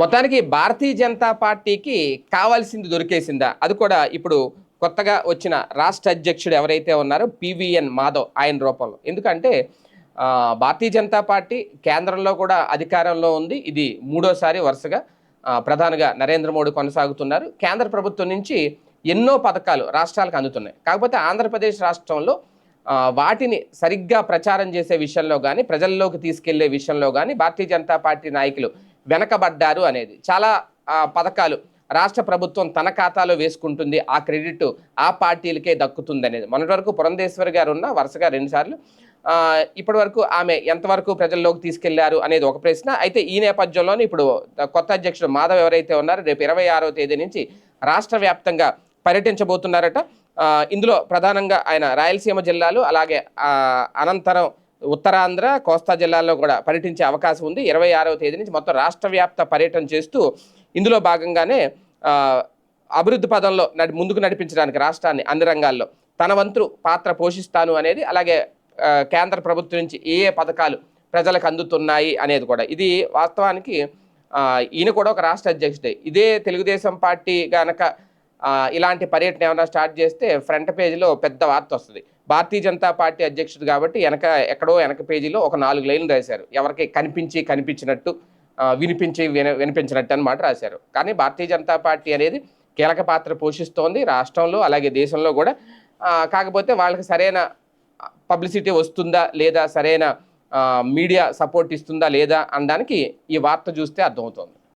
మొత్తానికి భారతీయ జనతా పార్టీకి కావాల్సింది దొరికేసిందా? అది కూడా ఇప్పుడు కొత్తగా వచ్చిన రాష్ట్ర అధ్యక్షుడు ఎవరైతే ఉన్నారో పివిఎన్ మాధవ్ ఆయన రూపంలో. ఎందుకంటే భారతీయ జనతా పార్టీ కేంద్రంలో కూడా అధికారంలో ఉంది. ఇది మూడోసారి వరుసగా ప్రధానిగా నరేంద్ర మోడీ కొనసాగుతున్నారు. కేంద్ర ప్రభుత్వం నుంచి ఎన్నో పథకాలు రాష్ట్రాలకు అందుతున్నాయి. కాకపోతే ఆంధ్రప్రదేశ్ రాష్ట్రంలో వాటిని సరిగ్గా ప్రచారం చేసే విషయంలో కానీ ప్రజల్లోకి తీసుకెళ్ళే విషయంలో కానీ భారతీయ జనతా పార్టీ నాయకులు వెనకబడ్డారు అనేది. చాలా పథకాలు రాష్ట్ర ప్రభుత్వం తన ఖాతాలో వేసుకుంటుంది. ఆ క్రెడిట్ ఆ పార్టీలకే దక్కుతుంది అనేది మొన్నటి వరకు పురంధేశ్వరి గారు ఉన్న వరుసగా రెండుసార్లు ఇప్పటివరకు ఇప్పటి వరకు ఆమె ఎంతవరకు ప్రజల్లోకి తీసుకెళ్ళారు అనేది ఒక ప్రశ్న. అయితే ఈ నేపథ్యంలోనే ఇప్పుడు కొత్త అధ్యక్షుడు మాధవ్ ఎవరైతే ఉన్నారో రేపు ఇరవై ఆరో తేదీ నుంచి రాష్ట్ర వ్యాప్తంగా పర్యటించబోతున్నారట. ఇందులో ప్రధానంగా ఆయన రాయలసీమ జిల్లాలు అలాగే అనంతరం ఉత్తరాంధ్ర కోస్తా జిల్లాల్లో కూడా పర్యటించే అవకాశం ఉంది. ఇరవై ఆరవ తేదీ నుంచి మొత్తం రాష్ట్ర వ్యాప్త పర్యటన చేస్తూ ఇందులో భాగంగానే అభివృద్ధి పదంలో నడి ముందుకు నడిపించడానికి రాష్ట్రాన్ని అన్ని రంగాల్లో తన వంతు పాత్ర పోషిస్తాను అనేది అలాగే కేంద్ర ప్రభుత్వం నుంచి ఏ ఏ పథకాలు ప్రజలకు అందుతున్నాయి అనేది కూడా. ఇది వాస్తవానికి ఈయన కూడా ఒక రాష్ట్ర అధ్యక్షుడే. ఇదే తెలుగుదేశం పార్టీ కనుక ఇలాంటి పర్యటన ఏమైనా స్టార్ట్ చేస్తే ఫ్రంట్ పేజీలో పెద్ద వార్త వస్తుంది. భారతీయ జనతా పార్టీ అధ్యక్షుడు కాబట్టి వెనక ఎక్కడో వెనక పేజీలో ఒక నాలుగు లైన్లు రాశారు. ఎవరికి కనిపించి కనిపించినట్టు వినిపించి విన వినిపించినట్టు అనమాట రాశారు. కానీ భారతీయ జనతా పార్టీ అనేది కీలక పాత్ర పోషిస్తోంది రాష్ట్రంలో అలాగే దేశంలో కూడా. కాకపోతే వాళ్ళకి సరైన పబ్లిసిటీ వస్తుందా లేదా సరైన మీడియా సపోర్ట్ ఇస్తుందా లేదా అనడానికి ఈ వార్త చూస్తే అర్థమవుతుంది.